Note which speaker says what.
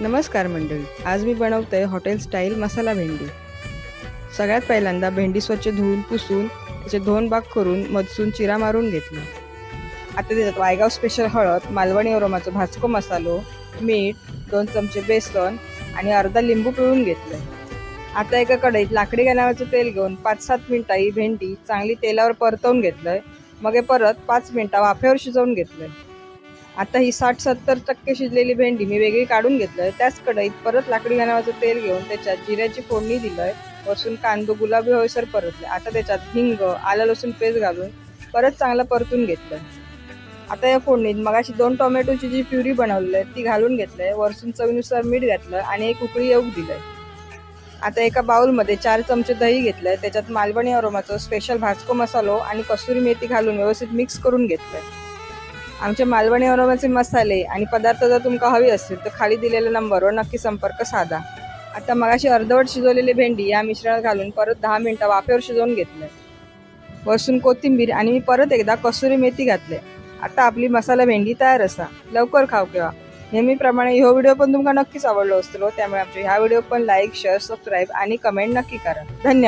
Speaker 1: नमस्कार मंडळी आज मी बनवते हॉटेल स्टाईल मसाला भेंडी. सगळ्यात पहिल्यांदा भेंडी स्वच्छ धुवून पुसून त्याचे दोन भाग करून मधसून चिरा मारून घेतला. आता त्याच्यात वायगाव स्पेशल हळद मालवणी अरोमाचं भाजको मसालो मीठ दोन चमचे बेसन आणि अर्धा लिंबू पिळून घेतलं आता एका कढईत लाकडी गणावाचं तेल घेऊन पाच सात मिनटं ही भेंडी चांगली तेलावर परतवून घेतलंय. मग हे परत पाच मिनटं वाफेवर शिजवून घेतलंय. आता ही साठ सत्तर टक्के शिजलेली भेंडी मी वेगळी काढून घेतलंय. त्याच कढईत परत लाकडी घाण्याचं तेल घेऊन त्याच्यात जिऱ्याची फोडणी दिलंय. वसून कांदो गुलाबी होईसर परतले. आता त्याच्यात हिंग आलं लसूण पेस्ट घालून परत चांगलं परतून घेतलंय. आता या फोडणीत मगाशी दोन टोमॅटोची जी प्युरी बनवली आहे ती घालून घेतलंय. वरसून चवीनुसार मीठ घातलं आणि एक उकळी येऊ दिलंय. आता एका बाउलमध्ये चार चमचे दही घेतलंय. त्याच्यात मालवणी अरोमाचं स्पेशल भाजको मसालो आणि कसुरी मेथी घालून व्यवस्थित मिक्स करून घेतलंय. आमचे मालवणी अरोमाचे मसाले आणि पदार्थ जर तुमका हवी असतील तर खाली दिलेल्या नंबरवर नक्की संपर्क साधा. आता मगाशी अर्धवट शिजवलेली भेंडी या मिश्रणात घालून परत दहा मिनटं वाफेवर शिजवून घेतलंय वरसून कोथिंबीर आणि मी परत एकदा कसुरी मेथी घातले. आता आपली मसाला भेंडी तयार असा. लवकर खाव किंवा. नेहमीप्रमाणे हो व्हिडिओ पण तुमका नक्कीच आवडलो असतो त्यामुळे आमच्या ह्या व्हिडिओ पण लाईक शेअर सबस्क्राईब आणि कमेंट नक्की करा. धन्यवाद.